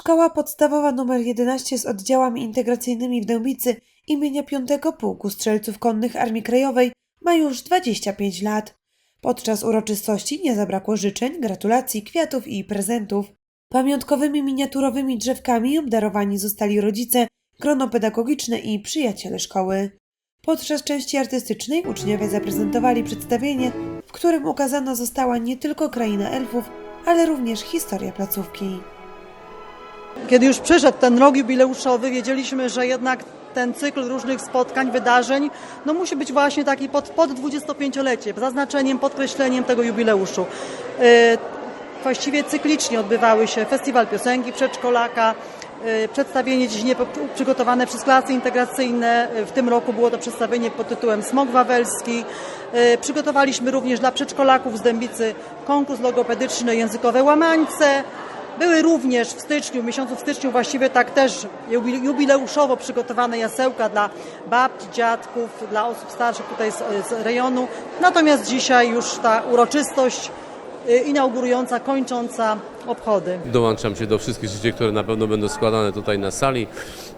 Szkoła podstawowa nr 11 z oddziałami integracyjnymi w Dębicy imienia 5 Pułku Strzelców Konnych Armii Krajowej ma już 25 lat. Podczas uroczystości nie zabrakło życzeń, gratulacji, kwiatów i prezentów. Pamiątkowymi miniaturowymi drzewkami obdarowani zostali rodzice, grono pedagogiczne i przyjaciele szkoły. Podczas części artystycznej uczniowie zaprezentowali przedstawienie, w którym ukazana została nie tylko kraina elfów, ale również historia placówki. Kiedy już przyszedł ten rok jubileuszowy, wiedzieliśmy, że jednak ten cykl różnych spotkań, wydarzeń, no musi być właśnie taki pod, pod 25-lecie, zaznaczeniem, podkreśleniem tego jubileuszu. E, Właściwie cyklicznie odbywały się festiwal piosenki przedszkolaka, e, przedstawienie dziś przygotowane przez klasy integracyjne. E, W tym roku było to przedstawienie pod tytułem Smog Wawelski. Przygotowaliśmy również dla przedszkolaków z Dębicy konkurs logopedyczny Językowe Łamańce. Były również w styczniu, w miesiącu w styczniu właściwie tak też jubi- jubileuszowo przygotowane jasełka dla babci, dziadków, dla osób starszych tutaj z, z rejonu. Natomiast dzisiaj już ta uroczystość y, inaugurująca, kończąca obchody. Dołączam się do wszystkich życzeń, które na pewno będą składane tutaj na sali,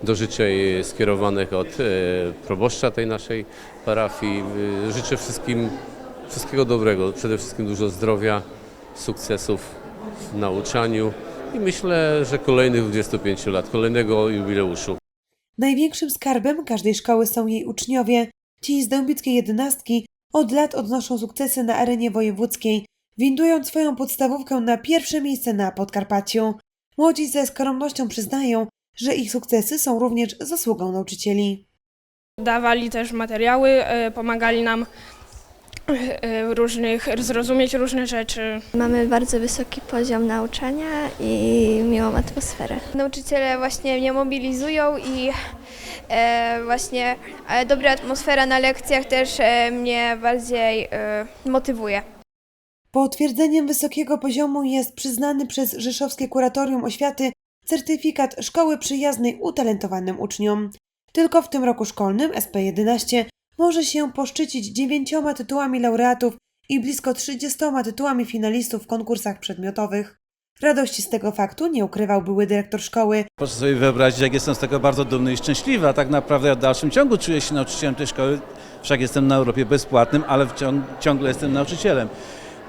do życzeń skierowanych od e, proboszcza tej naszej parafii. E, Życzę wszystkim wszystkiego dobrego, przede wszystkim dużo zdrowia, sukcesów nauczaniu i myślę, że kolejnych 25 lat, kolejnego jubileuszu. Największym skarbem każdej szkoły są jej uczniowie. Ci z dębickiej jedenastki od lat odnoszą sukcesy na arenie wojewódzkiej, windując swoją podstawówkę na pierwsze miejsce na Podkarpaciu. Młodzi ze skromnością przyznają, że ich sukcesy są również zasługą nauczycieli. Dawali też materiały, e, pomagali nam różnych, zrozumieć różne rzeczy. Mamy bardzo wysoki poziom nauczania i miłą atmosferę. Nauczyciele właśnie mnie mobilizują i e, właśnie e, dobra atmosfera na lekcjach też e, mnie bardziej e, motywuje. Potwierdzeniem wysokiego poziomu jest przyznany przez Rzeszowskie Kuratorium Oświaty certyfikat Szkoły Przyjaznej Utalentowanym Uczniom. Tylko w tym roku szkolnym SP11 może się poszczycić dziewięcioma tytułami laureatów i blisko 30 tytułami finalistów w konkursach przedmiotowych. Radości z tego faktu nie ukrywał były dyrektor szkoły, Proszę sobie wyobrazić, jak jestem z tego bardzo dumny i szczęśliwy, a tak naprawdę w dalszym ciągu czuję się nauczycielem tej szkoły, wszak jestem na Europie bezpłatnym, ale ciągle jestem nauczycielem.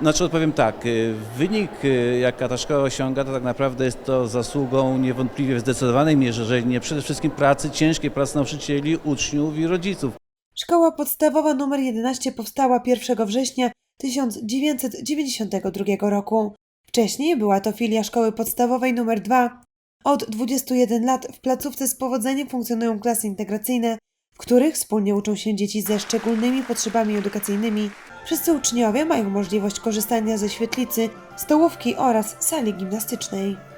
Znaczy odpowiem tak, y, wynik y, jaka ta szkoła osiąga, to tak naprawdę jest to zasługą niewątpliwie w zdecydowanej mierze, że nie przede wszystkim pracy, ciężkiej pracy nauczycieli, uczniów i rodziców. Szkoła podstawowa nr 11 powstała 1 września 1992 roku. Wcześniej była to filia szkoły podstawowej nr 2. Od 21 lat w placówce z powodzeniem funkcjonują klasy integracyjne, w których wspólnie uczą się dzieci ze szczególnymi potrzebami edukacyjnymi. Wszyscy uczniowie mają możliwość korzystania ze świetlicy, stołówki oraz sali gimnastycznej.